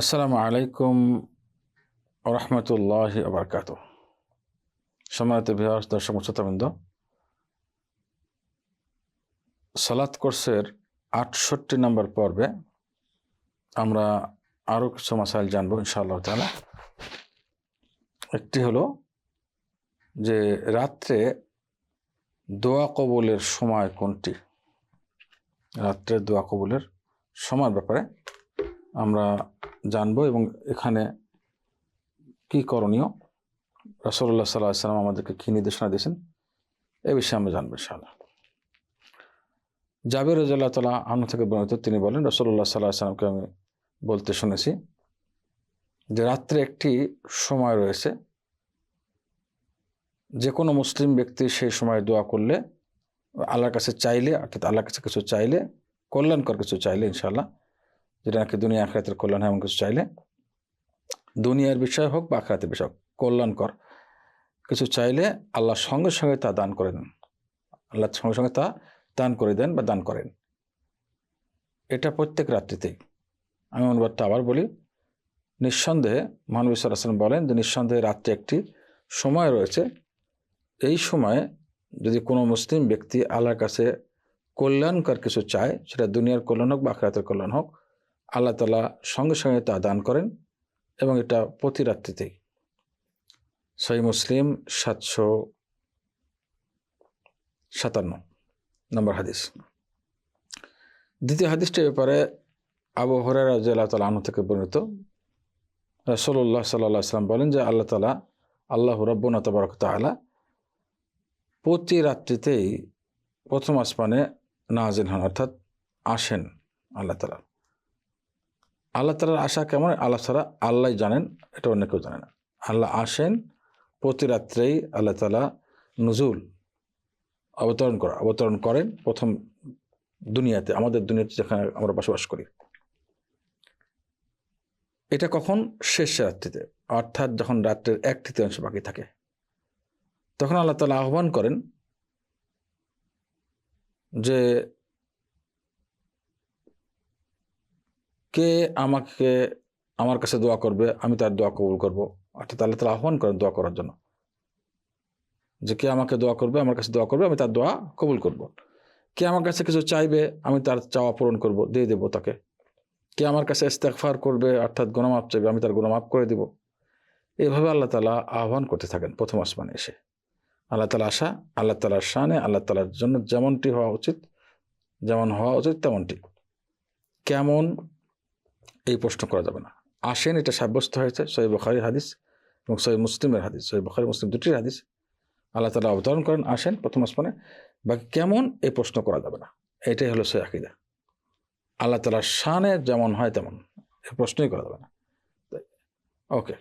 আসসালামু আলাইকুম রহমতুল্লাহ আবরকাত সম্মানিত বিহার দর্শক শ্রোতাবৃন্দ, সালাত কোর্সের আটষট্টি নম্বর পর্বে আমরা আরও কিছু মাসাইল জানব, ইনশাআল্লাহ তালা একটি হলো যে রাত্রে দোয়া কবুলের সময় কোনটি? রাত্রে দোয়া কবুলের সময়ের ব্যাপারে আমরা জানব এবং এখানে কি করণীয়? রসল্লাহ সাল্লাহ সাল্লাম আমাদেরকে কী নির্দেশনা দিয়েছেন? এ বিষয়ে আমরা জানব ইনশাআল্লাহ। জাবির রাজাল্লাহ তালা আনু থেকে বর্ণিত তিনি বলেন রসল্লাহ সাল্লাহ সাল্লামকে আমি বলতে শুনেছি যে রাত্রে একটি সময় রয়েছে যে কোনো মুসলিম ব্যক্তি সেই সময় দোয়া করলে, আল্লাহর কাছে চাইলে, অর্থাৎ আল্লাহর কাছে কিছু চাইলে, কল্যাণকর কিছু চাইলে ইনশাআল্লাহ যেটা নাকি দুনিয়া আখরাতের কল্যাণ হয় এমন কিছু চাইলে। দুনিয়ার বিষয় হোক বা আখরাতের বিষয় হোক, কল্যাণকর কিছু চাইলে আল্লাহ সঙ্গে সঙ্গে তা দান করে দেন। আল্লাহ সঙ্গে সঙ্গে তা দান করে দেন বা দান করেন। এটা প্রত্যেক রাত্রিতেই। আমি অনুবাদটা আবার বলি, নিঃসন্দেহে মহানবী সাল্লাম বলেন যে নিঃসন্দেহে রাত্রে একটি সময় রয়েছে। এই সময়ে যদি কোনো মুসলিম ব্যক্তি আল্লাহর কাছে কল্যাণকর কিছু চায়, সেটা দুনিয়ার কল্যাণ হোক বা আখরাতের কল্যাণ হোক আল্লাহ তালা সঙ্গে সঙ্গে তা দান করেন এবং এটা প্রতি রাত্রিতেই। সই মুসলিম সাতশো সাতান্ন নম্বর হাদিস। দ্বিতীয় হাদিসটির ব্যাপারে আবু হরার রাজিয়াল্লাহ তালা আনু থেকে বর্ণিত। রসল্লাহ সাল্লাহ সাল্লাম বলেন যে আল্লাহ তালা আল্লাহ রব্বনা তবরক তালা প্রতি রাত্রিতেই প্রথম আসমানে নাজিল হন, অর্থাৎ আসেন আল্লাহ তালা আল্লাহ তালার আশা কেমন? আল্লাহ তালা আল্লাহ জানেন, এটা অন্য কেউ জানে না। আল্লাহ আসেন, প্রতি রাত্রেই আল্লাহ তালা নজুল অবতরণ করা, অবতরণ করেন প্রথম দুনিয়াতে, আমাদের দুনিয়াতে যেখানে আমরা বসবাস করি। এটা কখন? শেষ রাত্রিতে, অর্থাৎ যখন রাত্রের এক তৃতীয়াংশ বাকি থাকে। তখন আল্লাহ তালা আহ্বান করেন যে কে আমাকে, আমার কাছে দোয়া করবে, আমি তার দোয়া কবুল করব। অর্থাৎ আল্লাহ তালা আহ্বান করেন দোয়া করার জন্য। যে কে আমাকে দোয়া করবে, আমার কাছে দোয়া করবে, আমি তার দোয়া কবুল করব। কে আমার কাছে কিছু চাইবে, আমি তার চাওয়া পূরণ করব, দিয়ে দেবো তাকে। কে আমার কাছে ইস্তেকফার করবে, অর্থাৎ গুণমাপ চাইবে, আমি তার গুণমাপ করে দিব। এভাবে আল্লাহ তালা আহ্বান করতে থাকেন প্রথম আসমানে এসে। আল্লাহ তালা আশা, আল্লাহ তালার শানে, আল্লাহ তালার জন্য যেমনটি হওয়া উচিত, যেমন হওয়া উচিত তেমনটি। কেমন এই প্রশ্ন করা যাবে না। আসেন, এটা সাব্যস্ত হয়েছে, সহি বখারি হাদিস এবং সহি মুসলিমের হাদিস। সহি বখারি মুসলিম দুটির হাদিস। আল্লাহ তালা অবতরণ করেন, আসেন প্রথম আসমানে। বাকি কেমন? এই প্রশ্ন করা যাবে না। এটাই হলো সে আকিদা। আল্লাহ তালার শানে যেমন হয় তেমন। এ প্রশ্নই করা যাবে না। ওকে।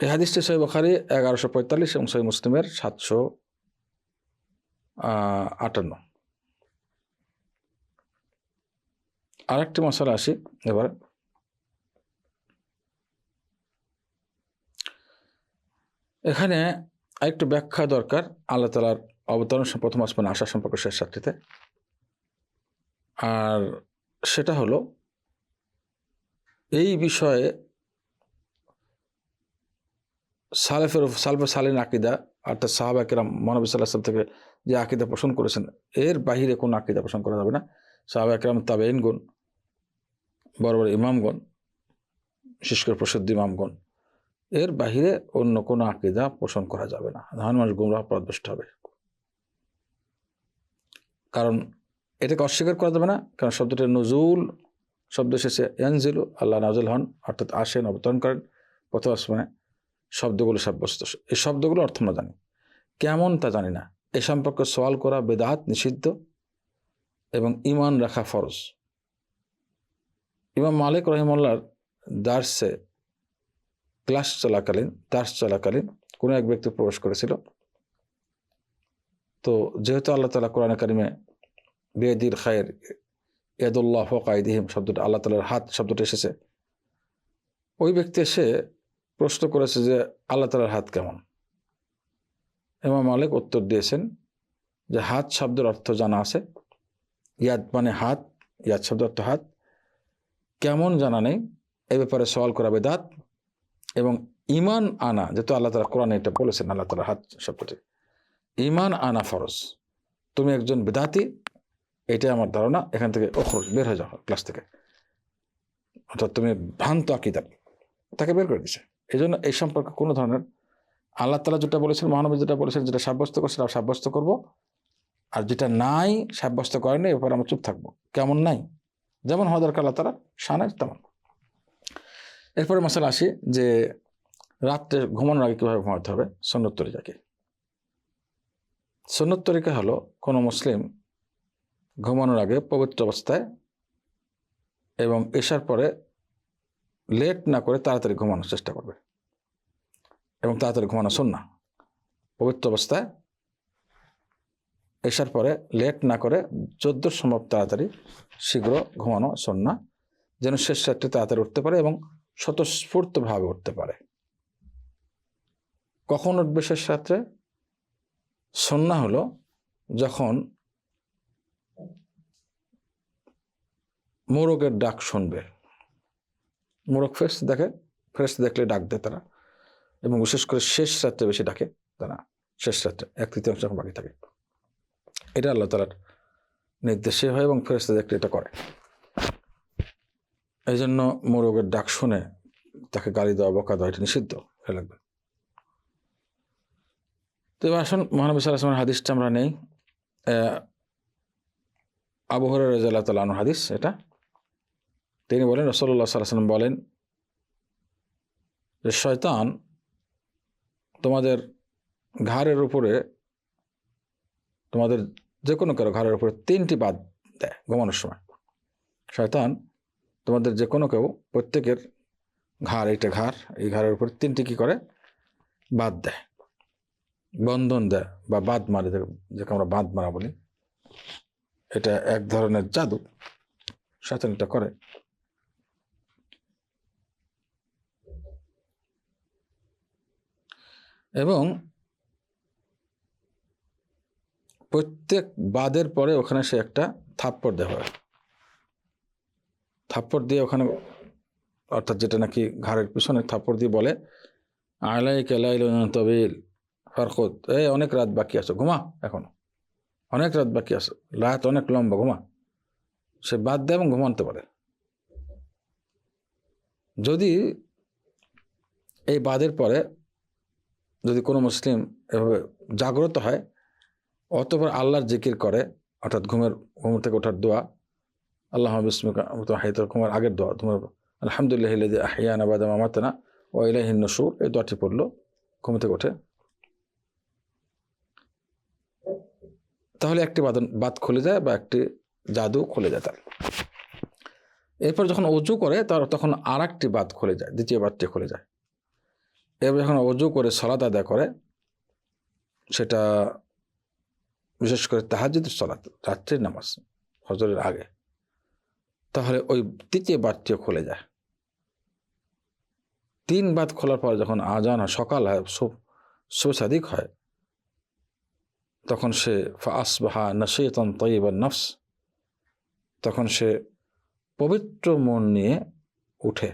এই হাদিসটি সহি বখারি এগারোশো পঁয়তাল্লিশ এবং সহি মুসলিমের সাতশো আটান্ন। আরেকটি মশলা আসি, এবার। এখানে আরেকটু ব্যাখ্যা দরকার, আল্লাহ তালার অবতরণ প্রথম আসমানে আশা সম্পর্কে শেষ সাক্ষীতে। আর সেটা হলো, এই বিষয়ে সালেফের সালফে সালিন আকিদা, অর্থাৎ সাহাবাকেরাম মহানবী সাল্লাহ থেকে যে আকিদা পোষণ করেছেন, এর বাহিরে কোনো আকিদা পোষণ করা যাবে না। সাহাবাকেরাম তাবেইন গুণ বড় বড় ইমামগণ, বিশেষ করে প্রসিদ্ধ ইমামগণ, এর বাহিরে অন্য কোনো আকিদা পোষণ করা যাবে না। ধান মানুষ গুমরাহ পদভ্রষ্ট হবে। কারণ এটাকে অস্বীকার করা যাবে না, কারণ শব্দটা নজুল, শব্দ এসেছে ইয়ানজিলু, আল্লাহ নাজুল হন, অর্থাৎ আসেন, অবতরণ করেন, প্রথম আসমানে শব্দগুলো সাব্যস্ত। এই শব্দগুলো অর্থ আমরা জানি। কেমন তা জানি না। এ সম্পর্কে সওয়াল করা বেদাত নিষিদ্ধ এবং ইমান রাখা ফরজ। ইমাম মালিক রহিমুল্লার দার্সে ক্লাস চলাকালীন, দার্স চলাকালীন কোনো এক ব্যক্তি প্রবেশ করেছিল। তো যেহেতু আল্লাহ তালা কোরআন কারিমে বেদির খায়ের ইয়াদুল্লাহ ফকাইদিহিম শব্দটা, আল্লাহ তালার হাত শব্দটা এসেছে, ওই ব্যক্তি এসে প্রশ্ন করেছে যে আল্লাহ তালার হাত কেমন? ইমাম মালিক উত্তর দিয়েছেন যে হাত শব্দের অর্থ জানা আছে। ইয়াদ মানে হাত, ইয়াদ শব্দ অর্থ হাত। কেমন জানা নেই, এ ব্যাপারে সওয়াল করা বেদাত এবং ইমান আনা, যেহেতু আল্লাহ তালা কোরআনে এটা বলেছেন, আল্লাহ তালা হাত শব্দটি ইমান আনা ফরজ। তুমি একজন বেদাতি এটাই আমার ধারণা, এখান থেকে অখরজ, বের হয়ে যাও ক্লাস থেকে। অর্থাৎ তুমি ভ্রান্ত আকিদার, তাকে বের করে দিছে। এই জন্য এই সম্পর্কে কোনো ধরনের আল্লাহ তালা যেটা বলেছেন, মহানবী যেটা বলেছেন, যেটা সাব্যস্ত করছে, সেটা সাব্যস্ত করব। আর যেটা নাই, সাব্যস্ত করেনি এরপর আমরা চুপ থাকব। কেমন নাই? যেমন হওয়া দরকার আল্লাহ তালা সানায় তেমন। এরপরে মশালা আসি যে রাত্রে ঘুমানোর আগে কীভাবে ঘুমাতে হবে? সন্ন্যত তরিকাকে। সন্ন্যত তরিকা হলো কোনো মুসলিম ঘুমানোর আগে পবিত্র অবস্থায় এবং এসার পরে লেট না করে তাড়াতাড়ি ঘুমানোর চেষ্টা করবে এবং তাড়াতাড়ি ঘুমানো শোন না পবিত্র অবস্থায় এসার পরে লেট না করে যদ্য সম্ভব তাড়াতাড়ি শীঘ্র ঘুমানো শোন না যেন শেষ রাত্রে তাড়াতাড়ি উঠতে পারে এবং স্বতঃস্ফূর্তভাবে উঠতে পারে। কখন উঠবে শেষ রাত্রে? সন্না হলো যখন মোরগের ডাক শুনবে। মোরগ ফ্রেশ দেখে, ফ্রেশ দেখলে ডাক দেয় তারা এবং বিশেষ করে শেষ রাত্রে বেশি ডাকে তারা। শেষ রাত্রে, এক তৃতীয়াংশ বাকি থাকে। এটা আল্লাহ তালার নির্দেশে। হয় এবং ফেরেস্তা দেখলে এটা করে। এই জন্য মোরগের ডাক শুনে তাকে গালি দেওয়া, বকা দেওয়া, এটা নিষিদ্ধ। হয়ে লাগবে। তো এবার আসুন, মহানবী সাল্লাহামের হাদিসটা আমরা নেই। আবহর রাজাল্লাহ তালানোর হাদিস এটা। তিনি বলেন রসল্লা সাল্লাম বলেন যে, শয়তান তোমাদের ঘাড়ের উপরে তোমাদের যে কোনো কারও ঘাড়ের উপরে তিনটি বাদ দেয় ঘুমানোর সময়। শয়তান তোমাদের যে কোনো কেউ, প্রত্যেকের ঘাড়, এইটা ঘাড়, এই ঘাড়ের উপরে তিনটি কি করে? বাদ দেয়। বন্ধন দেয় বা বাদ মারে যাকে আমরা বাঁধ মারা বলি। এটা এক ধরনের জাদু। শয়তান এটা করে। এবং প্রত্যেক বাদের পরে ওখানে সে একটা থাপ্পড় দেওয়া হয়। থাপ্পড় দিয়ে ওখানে, অর্থাৎ যেটা নাকি ঘাড়ের পিছনে থাপ্পড় দিয়ে বলে আলাই কেলাইল তবিল ফারখত এই, অনেক রাত বাকি আছে, ঘুমা এখনও। অনেক রাত বাকি আছে, রাত অনেক লম্বা, ঘুমা। সে বাদ দেয় এবং ঘুমাতে পারে। যদি এই বাদের পরে যদি কোনো মুসলিম এভাবে জাগ্রত হয় অতপর আল্লাহর জিকির করে, অর্থাৎ ঘুমের, ঘুম থেকে ওঠার দোয়া। আল্লাহ বিস্মিকা হাইতর ঘুমের আগের দোয়া। তোমার আলহামদুলিল্লাহ আহিয়ান আবাদ মামাতানা ও ইলাহিন নসুর। এই দোয়াটি পড়ল ঘুম থেকে ওঠে তাহলে একটি বাদন বাদ খুলে যায় বা একটি জাদু খুলে যায় তার। এরপর যখন অজু করে, তার তখন আর একটি বাদ খুলে যায়, দ্বিতীয় বাদটি খুলে যায়। এবার যখন অজু করে, সলাত আদায় করে, সেটা বিশেষ করে তাহাজুদ সলাত, রাত্রির নামাজ হজরের আগে, তাহলে ওই তৃতীয় বাদটিও খুলে যায়। তিন বাদ খোলার পর যখন আজান হয়, সকাল হয় সুসাদিক হয়, তখন সে ফাসবাহা নসিতন তৈবা নফস, তখন সে পবিত্র মন নিয়ে উঠে,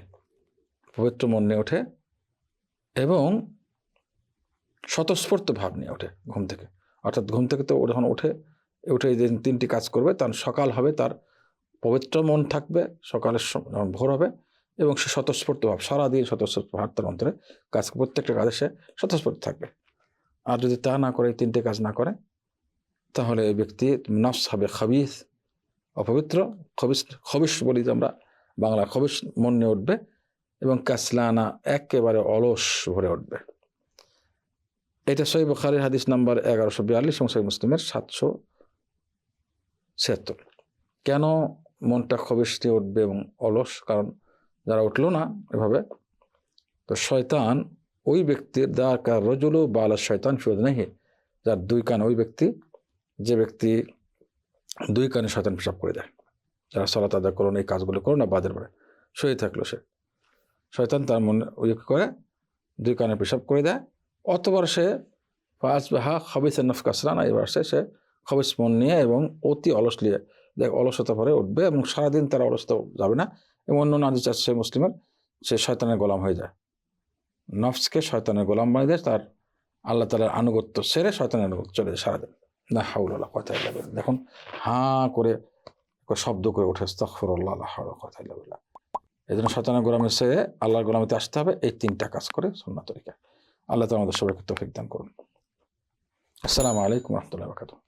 পবিত্র মন নিয়ে ওঠে এবং স্বতঃস্ফূর্ত ভাব নিয়ে ওঠে ঘুম থেকে। অর্থাৎ ঘুম থেকে তো যখন ওঠে উঠে যে তিনটি কাজ করবে, তার সকাল হবে, তার পবিত্র মন থাকবে, সকালের ভোর হবে এবং সে স্বতঃস্ফূর্ত ভাব, সারাদিন স্বতঃস্ফূর্ত ভাব তার অন্তরে কাজ, প্রত্যেকটা কাজে সে স্বতঃস্ফূর্ত থাকবে। আর যদি তা না করে তিনটে কাজ না করে, তাহলে এই ব্যক্তি নফস হবে খাবিস, অপবিত্র, খবিস খবিস বলি যে আমরা বাংলা খবিস মন উঠবে এবং কাসলানা একেবারে অলস ভরে উঠবে। এটা সই বখারির হাদিস নাম্বার এগারোশো বিয়াল্লিশ এবং সই মুসলিমের সাতশো ছিয়াত্তর। কেন মনটা নিয়ে উঠবে এবং অলস? কারণ যারা উঠল না এভাবে, তো শয়তান ওই ব্যক্তির, যার কার রজুলু বালা শয়তান ফিরোজ নেই, যার দুই কান ওই ব্যক্তি, যে ব্যক্তি দুই কানে শয়তান পেশাব করে দেয়। যারা সলাত আদায় করুন এই কাজগুলো করুন না বাদের পরে শুয়ে থাকল সে। শয়তান তার মনে ওই করে দুই কানে পেশাব করে দেয় অতবার সে ফাঁস বাহা খবিস নফ কাসরানা এবার সে সে খবিস মন নিয়ে এবং অতি অলস নিয়ে, দেখ, অলসতা পরে উঠবে এবং সারাদিন তার অলসতা যাবে না এবং অন্য নাজিস আছে সে মুসলিমের, সে শয়তানের গোলাম হয়ে যায়। নফসকে শয়তানের গোলাম বানিয়ে দেয়, তার আল্লাহ তালার আনুগত্য সেরে শয়তানের আনুগত্য চলে যায় সারাদিন। না হাউল্লাহ কথা দেখুন, হাঁ করে শব্দ করে ওঠে স্তফরল্লাহ কথা এই জন্য শয়তানের গোলামে সে আল্লাহর গোলামিতে আসতে হবে, এই তিনটা কাজ করে সন্না তরিকা। আল্লাহ তালা আমাদের সবাইকে তৌফিক দান করুন। আসসালামু আলাইকুম রহমতুল্লাহ বাকাতুহ